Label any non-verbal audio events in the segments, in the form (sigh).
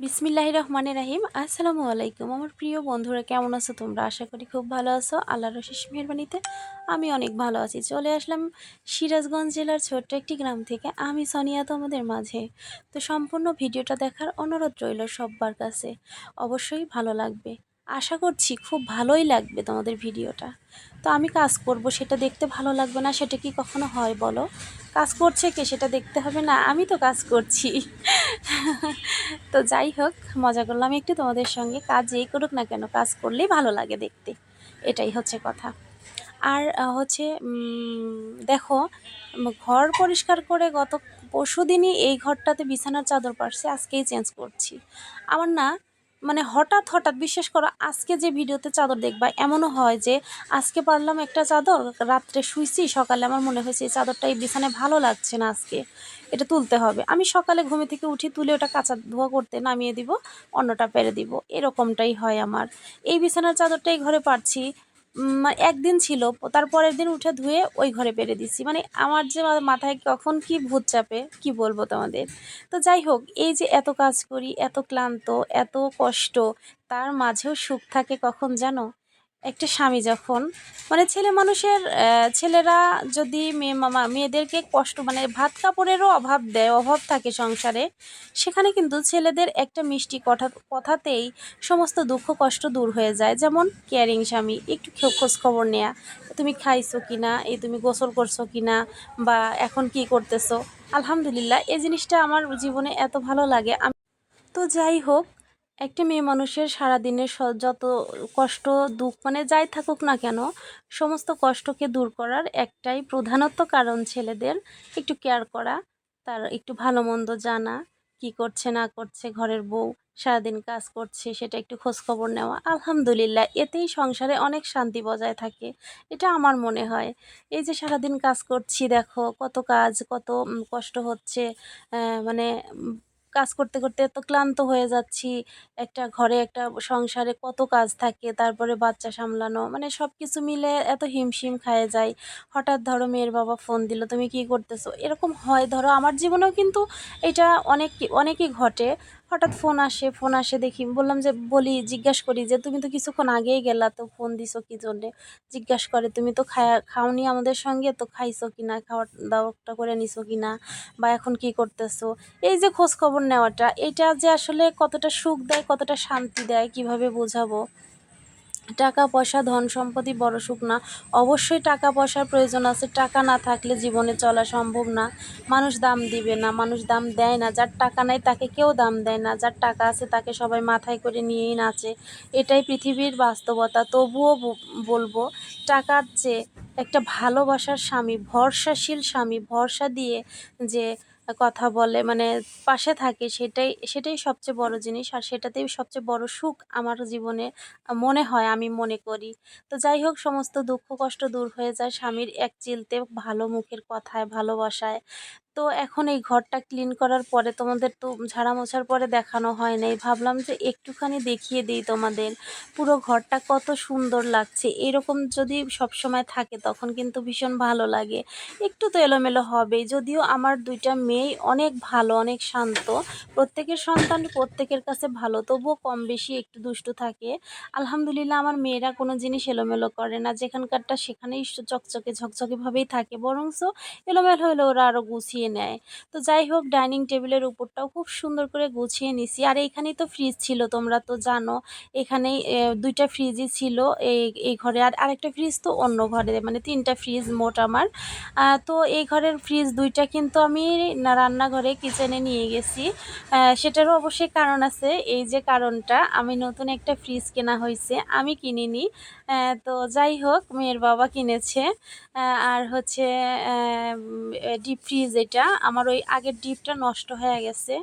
বিসমিল্লাহ রহমানের রাহিম। আসসালামু আলাইকুম। আমার প্রিয় বন্ধুরা, কেমন আছো তোমরা? আশা করি খুব ভালো আছো। আল্লাহ রশিস মেহরবানিতে আমি অনেক ভালো আছি। চলে আসলাম সিরাজগঞ্জ জেলার ছোট্ট একটি গ্রাম থেকে। আমি সোনিয়া তোমাদের মাঝে। তো সম্পূর্ণ ভিডিওটা দেখার অনুরোধ রইল সব্বার কাছে। অবশ্যই ভালো লাগবে। আশা করছি খুব ভালোই লাগবে তোমাদের ভিডিওটা। তো আমি কাজ করব, সেটা দেখতে ভালো লাগবে না, সেটা কি কখনো হয় বলো? কাজ করছে কে, সেটা দেখতে হবে না, আমি তো কাজ করছি। (laughs) তো যাই হোক, মজা করলাম একটু তোমাদের সঙ্গে, কাজ যেই করুক না কেন, কাজ করলেই ভালো লাগে দেখতে। এটাই হচ্ছে কথা। আর হচ্ছে দেখো ঘর পরিষ্কার করে গত পরশু দিনই এই ঘরটাতে বিছানার চাদর পারছি আজকেই চেঞ্জ করছি। আমার না মানে হঠাৎ হঠাৎ বিশ্বাস করো, আজকে যে ভিডিওতে চাদর দেখবা, এমনও হয় যে আজকে পারলাম একটা চাদর, রাত্রে শুইছি, সকালে আমার মনে হয়েছে এই চাদরটা এই বিছানায় ভালো লাগছে না আজকে, এটা তুলতে হবে। আমি সকালে ঘুমে থেকে উঠি তুলে ওটা কাঁচা ধোয়া করতে নামিয়ে দিব অন্যটা পেরে দিব, এরকমটাই হয় আমার। এই বিছানার চাদরটাই ঘরে পারছি একদিন ছিল, তারপরের দিন উঠে ধুয়ে ওই ঘরে পেরে দিছি মানে আমার যে মাথায় কখন কি ভূত চাপে, কি বলব তোমাদের? তো যাই হোক, এই যে এত কাজ করি, এত ক্লান্ত, এত কষ্ট, তার মাঝেও সুখ থাকে কখন জানো? একটা স্বামী যখন মানে ছেলে মানুষের ছেলেরা যদি মেয়ে মামা, মেয়েদেরকে কষ্ট মানে ভাত কাপড়েরও অভাব দেয়, অভাব থাকে সংসারে, সেখানে কিন্তু ছেলেদের একটা মিষ্টি কথা, কথাতেই সমস্ত দুঃখ, কষ্ট দূর হয়ে যায়। যেমন কেয়ারিং স্বামী, একটু খোঁজ খবর নেয়া, তুমি খাইছো কি না এই তুমি গোসল করছ কি না বা এখন কি করতেছো? আলহামদুলিল্লাহ, এই জিনিসটা আমার জীবনে এত ভালো লাগে। আমি তো যাই হোক একটা মেয়ে মানুষের সারাদিনের যত কষ্ট, দুঃখ মানে যাই থাকুক না কেন, সমস্ত কষ্টকে দূর করার একটাই প্রধানত কারণ ছেলেদের। একটু কেয়ার করা, তার একটু ভালো মন্দ জানা, কি করছে, না করছে, ঘরের বউ, সারাদিন কাজ করছে, সেটা একটু খোঁজখবর নেওয়া, আলহামদুলিল্লাহ, এতেই সংসারে অনেক শান্তি বজায় থাকে, এটা আমার মনে হয়। এই যে সারাদিন কাজ করছি, দেখো, কত কাজ, কত কষ্ট হচ্ছে মানে কাজ করতে করতে এত ক্লান্ত হয়ে যাচ্ছি। একটা ঘরে, একটা সংসারে কত কাজ থাকে, তারপরে বাচ্চা সামলানো মানে সব কিছু মিলে এত হিমশিম খায়ে যায় হঠাৎ ধরো মেয়ের বাবা ফোন দিল, তুমি কি করতেছো? এরকম হয়। ধরো আমার জীবনেও কিন্তু এটা অনেক অনেকই ঘটে। হঠাৎ ফোন আসে ফোন আসে দেখি, বললাম যে, বলি, জিজ্ঞাসা করি যে, তুমি তো কিছুক্ষণ আগেই গেলা তো, ফোন দিছো কি জন্যে? জিজ্ঞাসা করে, তুমি তো খায়া, খাওনি আমাদের সঙ্গে, তো খাইছো কি না খাওয়া দাওয়াটা করে নিছো কি না বা এখন কি করতেছো? এই যে খোঁজ খবর নেওয়াটা, এটা যে আসলে কতটা সুখ দেয়, কতটা শান্তি দেয়, কীভাবে বোঝাবো? টাকা পয়সা ধন সম্পত্তি বড় সুখ না। অবশ্যই টাকা পয়সার প্রয়োজন আছে। টাকা না থাকলে জীবনে চলা সম্ভব না। মানুষ দাম দিবে না, মানুষ দাম দেয় না। যার টাকা নাই তাকে কেউ দাম দেয় না। যার টাকা আছে তাকে সবাই মাথায় করে নিয়েই নাচে। এটাই পৃথিবীর বাস্তবতা। তবুও বলব, টাকার চেয়ে একটা ভালোবাসার স্বামী, ভরসাশীল স্বামী, ভরসা দিয়ে যে কথা বলে মানে পাশে থাকে, সেটাই সেটাই সবচেয়ে বড় জিনিস। আর সেটাতেই সবচেয়ে বড় সুখ আমার জীবনে মনে হয়, আমি মনে করি। তো যাই হোক, সমস্ত দুঃখ কষ্ট দূর হয়ে যায় স্বামীর এক চিলতে ভালো মুখের কথায়, ভালোবাসায়। তো এখন এই ঘরটা ক্লিন করার পরে তোমাদের তো ঝাড়া মোছার পরে দেখানো হয় নাই। ভাবলাম যে একটুখানি দেখিয়ে দিই তোমাদের। পুরো ঘরটা কত সুন্দর লাগছে। এরকম যদি সব সময় থাকে তখন কিন্তু ভীষণ ভালো লাগে। একটু তো এলোমেলো হবেই। যদিও আমার দুইটা মেয়ে অনেক ভালো, অনেক শান্ত। প্রত্যেকের সন্তান প্রত্যেকের কাছে ভালো, তবুও কম বেশি একটু দুষ্টু থাকে। আলহামদুলিল্লাহ আমার মেয়েরা কোনো জিনিস এলোমেলো করে না। যেখানকারটা সেখানেই চকচকে ঝকঝকেভাবেই থাকে। বরঞ্চ এলোমেলো হলে ওরা আরও গুছিয়ে নেয়। তো যাই হোক, ডাইনিং টেবিলের উপরটাও খুব সুন্দর করে গুছিয়ে নিছি। আর এইখানেই তো ফ্রিজ ছিল, তোমরা তো জানো। এখানেই দুইটা ফ্রিজই ছিল এই এই ঘরে। আর আরেকটা ফ্রিজ তো অন্য ঘরে মানে তিনটা ফ্রিজ মোট আমার। তো এই ঘরের ফ্রিজ দুইটা কিন্তু আমি রান্নাঘরে কিচেনে নিয়ে গেছি। সেটারও অবশ্যই কারণ আছে। এই যে কারণটা, আমি নতুন একটা ফ্রিজ কেনা হয়েছে আমি কিনিনি। তো যাই হোক, মেয়ের বাবা কিনেছে। আর হচ্ছে ডিপ ফ্রিজ এটা আমার ওই আগের ডিপটা নষ্ট হয়ে গেছে।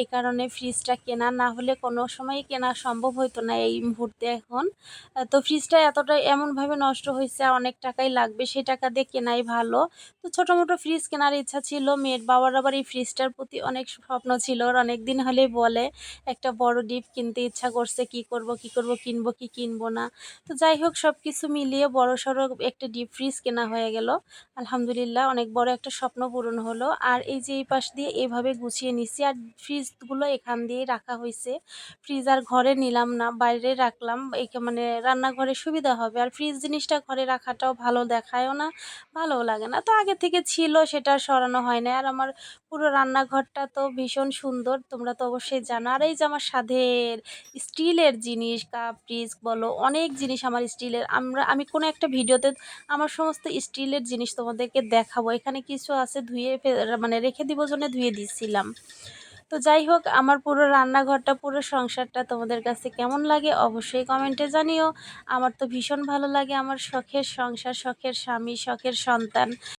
এই কারণে ফ্রিজটা কেনা না হলে কোনো সময় কেনা সম্ভব হতো না এই মুহূর্তে এখন। তো ফ্রিজটা এতটা এমনভাবে নষ্ট হয়েছে অনেক টাকাই লাগবে, সেই টাকা দিয়ে কেনাই ভালো। তো ছোটো মোটো ফ্রিজ কেনার ইচ্ছা ছিল, মেয়ের বাবার আবার এই ফ্রিজটার প্রতি অনেক স্বপ্ন ছিল। ওর অনেক দিন হলেই বলে, একটা বড় ডিপ কিনতে ইচ্ছা করছে, কি করব কি করব, কিনবো কি কিনবো না? তো যাই হোক সব কিছু মিলিয়ে বড় সড়ো একটা ডিপ ফ্রিজ কেনা হয়ে গেল। আলহামদুলিল্লাহ, অনেক বড় একটা স্বপ্ন পূরণ হলো। হলো। আর এই যে এই পাশ দিয়ে এভাবে গুছিয়ে নিচ্ছি। আর ফ্রিজগুলো এখান দিয়েই রাখা হয়েছে। ফ্রিজ আর ঘরে নিলাম না, বাইরে রাখলাম। একে মানে রান্নাঘরে সুবিধা হবে। আর ফ্রিজ জিনিসটা ঘরে রাখাটাও ভালো দেখায়ও না, ভালোও লাগে না। তো আগে থেকে ছিল, সেটা সরানো হয় না আর আমার পুরো রান্নাঘরটা তো ভীষণ সুন্দর, তোমরা তো অবশ্যই জানো। আর এই যে আমার স্বাদের স্টিলের জিনিস, কাপ, ফ্রিজ বলো, অনেক জিনিস আমার স্টিলের। আমরা, আমি কোনো একটা ভিডিওতে আমার সমস্ত স্টিলের জিনিস তোমাদেরকে দেখাবো। এখানে কিছু আছে ধুয়ে মানে রেখে দিব জন্য ধুয়ে দিচ্ছিলাম তো যাই হোক, আমার পুরো রান্নাঘরটা, পুরো সংসারটা তোমাদের কাছে কেমন লাগে অবশ্যই কমেন্টে জানিও। আমার তো ভীষণ ভালো লাগে আমার শখের সংসার, শখের স্বামী, শখের সন্তান।